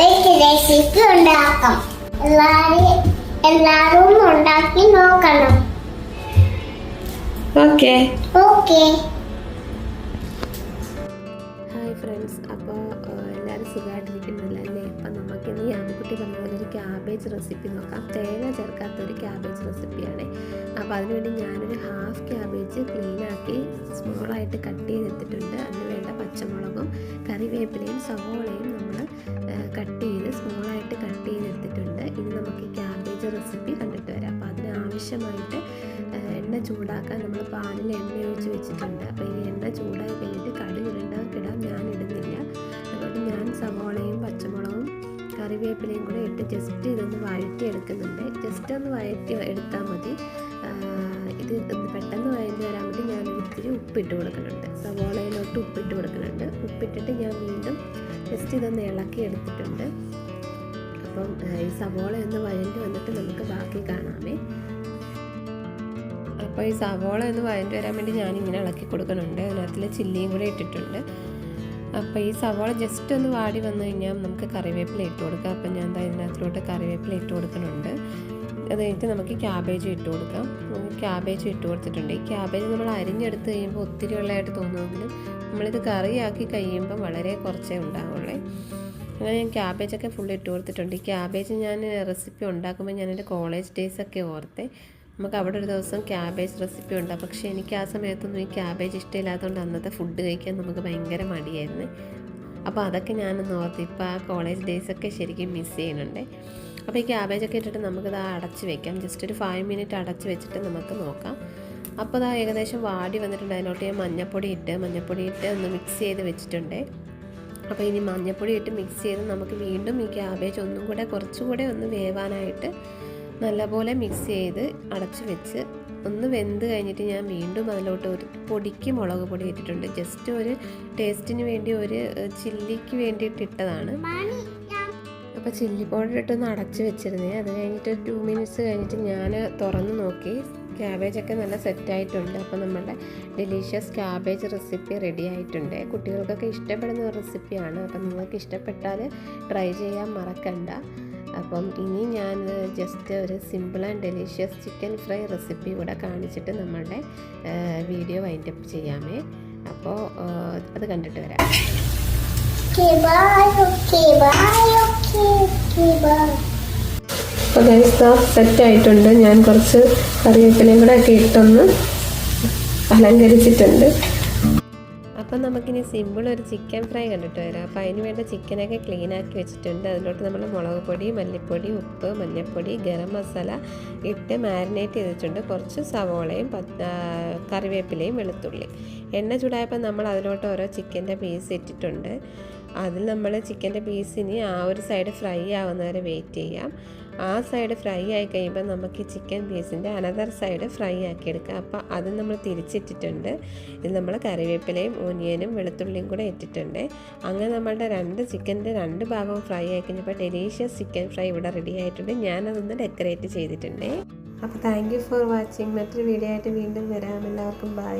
Recipe ഉണ്ടാക്കാം. എല്ലാരും എല്ലാരും ഉണ്ടാക്കി നോക്കണം. ഓക്കെ. ഓക്കെ. Hi friends. അപ്പോൾ എല്ലാവരും സുഖമായിട്ടിരിക്കുന്നില്ല അല്ലേ? അപ്പം നമുക്കിന്ന് ഈ ആമിക്കുട്ടി പറഞ്ഞ പോലെ ഒരു ക്യാബേജ് റെസിപ്പി നോക്കാം. തേങ്ങ ചേർക്കാത്ത ഒരു ക്യാബേജ് റെസിപ്പിയാണ്. അപ്പോൾ അതിനുവേണ്ടി ഞാനൊരു ഹാഫ് ക്യാബേജ് ക്ലീനാക്കി സ്മോളായിട്ട് കട്ട് ചെയ്തെടുത്തിട്ടുണ്ട്. അതിന് വേണ്ട പച്ചമുളകും കറിവേപ്പിലയും സവോളയും നമ്മൾ ആവശ്യമായിട്ട് എണ്ണ ചൂടാക്കാൻ നമ്മൾ പാനിൽ എണ്ണ ഒഴിച്ച് വെച്ചിട്ടുണ്ട്. അപ്പോൾ ഈ എണ്ണ ചൂടായി കഴിഞ്ഞിട്ട് കടുക് കിടാൻ ഞാൻ ഇടുന്നില്ല. അതുകൊണ്ട് ഞാൻ സവോളയും പച്ചമുളകും കറിവേപ്പിലയും കൂടെ ഇട്ട് ജസ്റ്റ് ഇതൊന്ന് വഴറ്റി എടുക്കുന്നുണ്ട് ജസ്റ്റ് ഒന്ന് വഴറ്റി എടുത്താൽ മതി. ഇത് പെട്ടെന്ന് വഴറ്റി വരാൻ വേണ്ടി ഞാൻ ഇത്തിരി ഉപ്പിട്ട് കൊടുക്കുന്നുണ്ട്. സവോളയിലോട്ട് ഉപ്പിട്ട് കൊടുക്കുന്നുണ്ട്. ഉപ്പിട്ടിട്ട് ഞാൻ വീണ്ടും ജസ്റ്റ് ഇതൊന്ന് ഇളക്കി എടുത്തിട്ടുണ്ട്. അപ്പം ഈ സവോള ഒന്ന് വഴണ്ടി വന്നിട്ട് നമുക്ക് ബാക്കി കാണാമേ. അപ്പോൾ ഈ സവോള ഒന്ന് വഴഞ്ഞു വരാൻ വേണ്ടി ഞാനിങ്ങനെ ഇളക്കി കൊടുക്കുന്നുണ്ട്. അതിനകത്തിൽ ചില്ലിയും കൂടെ ഇട്ടിട്ടുണ്ട്. അപ്പോൾ ഈ സവോള ജസ്റ്റ് ഒന്ന് വാടി വന്നു കഴിഞ്ഞാൽ നമുക്ക് കറിവേപ്പില ഇട്ട് കൊടുക്കാം. അപ്പം ഞാൻ എന്താ ഇതിനകത്തിലോട്ട് കറിവേപ്പില ഇട്ട് കൊടുക്കുന്നുണ്ട്. അത് കഴിഞ്ഞിട്ട് നമുക്ക് ക്യാബേജ് ഇട്ട് കൊടുക്കാം. ക്യാബേജ് ഇട്ട് കൊടുത്തിട്ടുണ്ട്. ഈ ക്യാബേജ് നമ്മൾ അരിഞ്ഞെടുത്ത് കഴിയുമ്പോൾ ഒത്തിരി വെള്ളമായിട്ട് തോന്നുമെങ്കിലും നമ്മളിത് കറിയാക്കി കഴിയുമ്പോൾ വളരെ കുറച്ചേ ഉണ്ടാവുള്ളേ. അങ്ങനെ ഞാൻ ക്യാബേജൊക്കെ ഫുൾ ഇട്ട് കൊടുത്തിട്ടുണ്ട്. ഈ ക്യാബേജ് ഞാൻ റെസിപ്പി ഉണ്ടാക്കുമ്പോൾ ഞാൻ എന്റെ കോളേജ് ഡേയ്സൊക്കെ ഓർത്തെ നമുക്ക് അവിടെ ഒരു ദിവസം ക്യാബേജ് റെസിപ്പി ഉണ്ട്. പക്ഷേ എനിക്ക് ആ സമയത്തൊന്നും ഈ ക്യാബേജ് ഇഷ്ടമില്ലാത്തതുകൊണ്ട് അന്നത്തെ ഫുഡ് കഴിക്കാൻ നമുക്ക് ഭയങ്കര മടിയായിരുന്നു. അപ്പോൾ അതൊക്കെ ഞാനൊന്ന് ഓർത്ത് ഇപ്പോൾ ആ കോളേജ് ഡേയ്സൊക്കെ ശരിക്കും മിസ് ചെയ്യുന്നുണ്ട്. അപ്പോൾ ഈ ക്യാബേജൊക്കെ ഇട്ടിട്ട് നമുക്കിത് അടച്ച് വെക്കാം. ജസ്റ്റ് ഒരു ഫൈവ് മിനിറ്റ് അടച്ച് വെച്ചിട്ട് നമുക്ക് നോക്കാം. അപ്പോൾ അത് ഏകദേശം വാടി വന്നിട്ടുണ്ട്. അതിലോട്ട് ഞാൻ മഞ്ഞപ്പൊടി ഇട്ട് മഞ്ഞപ്പൊടി ഇട്ട് ഒന്ന് മിക്സ് ചെയ്ത് വെച്ചിട്ടുണ്ട്. അപ്പോൾ ഇനി മഞ്ഞപ്പൊടി ഇട്ട് മിക്സ് ചെയ്ത് നമുക്ക് വീണ്ടും ഈ ക്യാബേജ് ഒന്നും കൂടെ കുറച്ചുകൂടെ ഒന്ന് വേവാനായിട്ട് നല്ലപോലെ മിക്സ് ചെയ്ത് അടച്ചു വെച്ച് ഒന്ന് വെന്ത് കഴിഞ്ഞിട്ട് ഞാൻ വീണ്ടും അതിലോട്ട് ഒരു പൊടിക്ക് മുളക് പൊടി ഇട്ടിട്ടുണ്ട്. ജസ്റ്റ് ഒരു ടേസ്റ്റിന് വേണ്ടി ഒരു ചില്ലിക്ക് വേണ്ടിയിട്ട് ഇട്ടതാണ്. അപ്പോൾ ചില്ലി പൗഡർ ഇട്ടൊന്ന് അടച്ച് വെച്ചിരുന്നേ. അത് കഴിഞ്ഞിട്ട് ടു മിനിറ്റ്സ് കഴിഞ്ഞിട്ട് ഞാൻ തുറന്ന് നോക്കി. ക്യാബേജൊക്കെ നല്ല സെറ്റായിട്ടുണ്ട് അപ്പോൾ നമ്മുടെ ഡെലീഷ്യസ് ക്യാബേജ് റെസിപ്പി റെഡി ആയിട്ടുണ്ട്. കുട്ടികൾക്കൊക്കെ ഇഷ്ടപ്പെടുന്ന ഒരു റെസിപ്പിയാണ് അപ്പം നിങ്ങൾക്ക് ഇഷ്ടപ്പെട്ടാൽ ട്രൈ ചെയ്യാൻ മറക്കണ്ട. അപ്പം ഇനി ഞാൻ ജസ്റ്റ് ഒരു simple and delicious chicken fry recipe കൂടെ കാണിച്ചിട്ട് നമ്മളുടെ വീഡിയോ വൈൻഡപ്പ് ചെയ്യാമേ. അപ്പോൾ അത് കണ്ടിട്ട് വരാം. Okay bye okay bye okay okay bye അപ്പോൾ ഗൈസ് സെറ്റ് ആയിട്ടുണ്ട്. ഞാൻ കുറച്ച് കറിവേപ്പിലയും കൂടെ ഒക്കെ ഇട്ടൊന്ന് അലങ്കരിച്ചിട്ടുണ്ട്. അപ്പം നമുക്കിനി സിമ്പിൾ ഒരു ചിക്കൻ ഫ്രൈ കണ്ടിട്ട് വരാം. അപ്പോൾ അതിന് വേണ്ട ചിക്കനൊക്കെ ക്ലീൻ ആക്കി വെച്ചിട്ടുണ്ട്. അതിലോട്ട് നമ്മൾ മുളക് പൊടി മല്ലിപ്പൊടി ഉപ്പ് മഞ്ഞൾപ്പൊടി ഗരം മസാല ഇട്ട് മാരിനേറ്റ് ചെയ്തിട്ടുണ്ട്. കുറച്ച് സവോളയും കറിവേപ്പിലയും വെളുത്തുള്ളി എണ്ണ ചൂടായപ്പോൾ നമ്മൾ അതിലോട്ട് ഓരോ ചിക്കന്റെ പീസ് ഇട്ടിട്ടുണ്ട്. അതിൽ നമ്മൾ ചിക്കന്റെ പീസിന് ആ ഒരു സൈഡ് ഫ്രൈ ആവുന്ന വരെ വെയിറ്റ് ചെയ്യാം. ആ സൈഡ് ഫ്രൈ ആയി കഴിയുമ്പോൾ നമുക്ക് ചിക്കൻ പീസിന്റെ അനദർ സൈഡ് ഫ്രൈ ആക്കി എടുക്കാം. അപ്പോൾ അത് നമ്മൾ തിരിച്ചിട്ടിട്ടുണ്ട്. ഇത് നമ്മൾ കറിവേപ്പിലയും ഓനിയനും വെളുത്തുള്ളിയും കൂടെ ഇട്ടിട്ടുണ്ട്. അങ്ങനെ നമ്മളുടെ രണ്ട് ചിക്കന്റെ രണ്ട് ഭാഗവും ഫ്രൈ ആയി കഴിഞ്ഞപ്പോൾ ഡെലീഷ്യസ് ചിക്കൻ ഫ്രൈ ഇവിടെ റെഡി ആയിട്ടുണ്ട്. ഞാനതൊന്ന് ഡെക്കറേറ്റ് ചെയ്തിട്ടുണ്ട്. അപ്പോൾ താങ്ക് യു ഫോർ വാച്ചിങ് മറ്റൊരു വീഡിയോ ആയിട്ട് വീണ്ടും വരാം. എല്ലാവർക്കും ബൈ